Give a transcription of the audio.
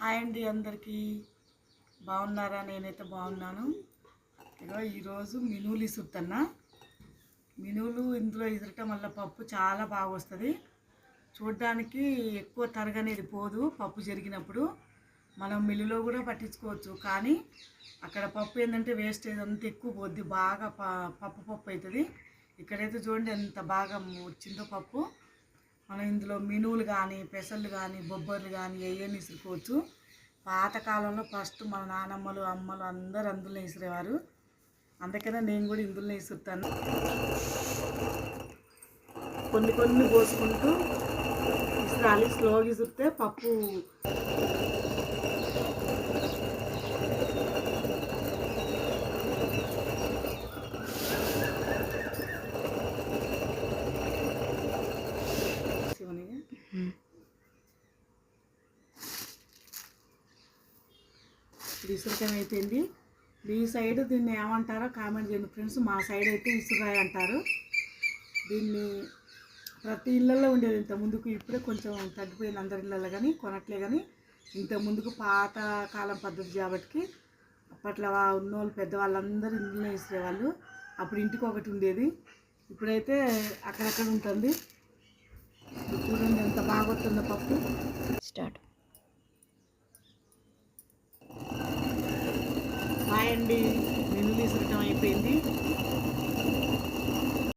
Hi అండి అందరికీ. బాగున్నారా? నేనైతే బాగున్నాను. ఇగో ఈరోజు మినువులు ఇసురుతున్నా. మినువులు ఇందులో ఇసరటం వల్ల పప్పు చాలా బాగా వస్తుంది. చూడడానికి ఎక్కువ తరగనేది పోదు పప్పు జరిగినప్పుడు. మనం మిల్లులో కూడా పట్టించుకోవచ్చు. కానీ అక్కడ పప్పు ఏంటంటే వేస్టేజ్ అంత ఎక్కువ పోద్ది. బాగా ప- పప్పు పప్పు అవుతుంది ఇక్కడైతే చూడండి ఎంత బాగా వచ్చిందో పప్పు. మనం ఇందులో మినువులు కానీ పెసలు కానీ బొబ్బర్లు కానీ ఏయని ఇసురుకోవచ్చు పాతకాలంలో ఫస్ట్ మన నానమ్మలు అమ్మలు అందరూ అందులో ఇసిరేవారు అందుకనే నేను కూడా ఇందులో ఇసురుతాను కొన్ని కొన్ని పోసుకుంటూ ఇసురాలి స్లోగా ఇసురితే పప్పు ఇది అయిపోయింది మీ సైడ్ దీన్ని ఏమంటారో కామెంట్ చేయండి ఫ్రెండ్స్. మా సైడ్ అయితే ఇసురాయ అంటారు దీన్ని ప్రతి ఇళ్ళల్లో ఉండేది ఇంత ముందుకు. ఇప్పుడే కొంచెం తగ్గిపోయింది అందరి ఇళ్ళల్లో కానీ కొనట్లే కానీ. ఇంత ముందుకు పాత కాలం పద్ధతి కాబట్టి అప్పట్లో వా- ఉన్నోళ్ళు పెద్దవాళ్ళందరూ ఇంట్లో ఇసిరేవాళ్ళు అప్పుడు ఇంటికి ఒకటి ఉండేది. ఇప్పుడైతే అక్కడక్కడ ఉంటుంది. చూడండి ఎంత బాగా వస్తుందో పప్పు. స్టార్ట్. హాయ్ అండి తీసుకుంటాం